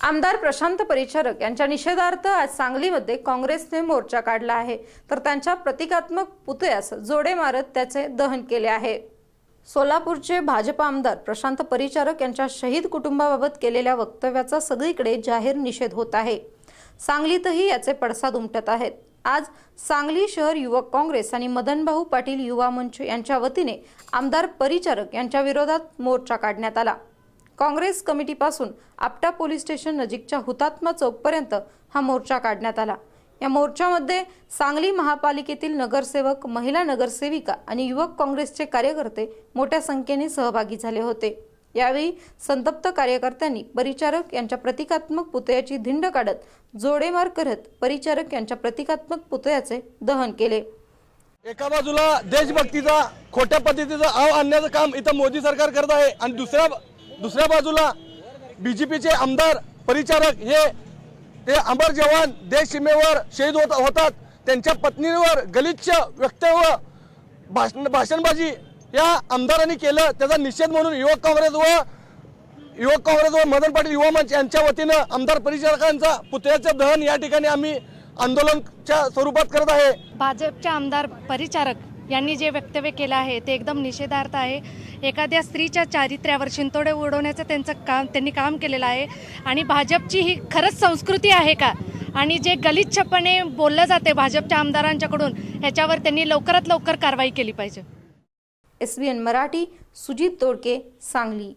आमदार प्रशांत परिचारक यांच्या निषेधार्थ आज सांगलीमध्ये काँग्रेसने मोर्चा काढला आहे. तर त्यांच्या प्रतिकात्मक पुतळ्यास जोडे मारत त्याचे दहन केले आहे. सोलापूरचे भाजप आमदार प्रशांत परिचारक यांच्या शहीद कुटुंबाबाबत केलेल्या वक्तव्याचा सगळीकडे जाहीर निषेध होत आहे. सांगलीतही याचे पडसाद उमटत आहेत. आज सांगली शहर युवक काँग्रेस आणि मदनभाऊ पाटील युवा मंच यांच्या वतीने आमदार परिचारक यांच्या विरोधात मोर्चा काढण्यात आला. काँग्रेस कमिटीपासून आपटा पोलीस स्टेशन नजीकच्या हुतात्मा चौकपर्यंत हा मोर्चा काढण्यात आला. या मोर्चामध्ये सांगली महापालिकेतील नगरसेवक महिला नगरसेविका आणि युवक काँग्रेसचे कार्यकर्ते मोठ्या संख्येने सहभागी झाले होते. यावेळी संतप्त कार्यकर्त्यांनी परिचारक यांच्या प्रतिकात्मक पुतळ्याची धिंड काढत जोडेमार करत परिचारक यांच्या प्रतिकात्मक पुतळ्याचे दहन केले. एका बाजूला देशभक्तीचा खोट्या पद्धतीचा आव आणण्याचं काम इथं मोदी सरकार करत आहे आणि दुसऱ्या दुसऱ्या बाजूला बीजेपीचे आमदार परिचारक हे ते अमर जवान देश सीमेवर शहीद होत होतात. त्यांच्या पत्नीवर गलिच्छ वक्तव्य भाषण भाषणबाजी या आमदारांनी केलं. त्याचा निषेध म्हणून युवक काँग्रेस व युवक काँग्रेस व मदन पाटील युवा मंच यांच्या वतीनं आमदार परिचारकांचा पुतळ्याचं दहन या ठिकाणी आम्ही आंदोलनच्या स्वरूपात करत आहे. भाजपचे आमदार परिचारक यांनी जे वक्तव्य केलं आहे ते एकदम निषेधार्थ आहे. एखाद्या स्त्रीच्या चारित्र्यावर शिंतोडे उडवण्याचं त्यांचं काम त्यांनी काम केलेलं आहे. आणि भाजपची ही खरंच संस्कृती आहे का? आणि जे गलिच्छपणे बोललं जाते भाजपच्या आमदारांच्याकडून ह्याच्यावर त्यांनी लवकरात लवकर कारवाई केली पाहिजे. S B N Marathi Sujit Todke Sangli.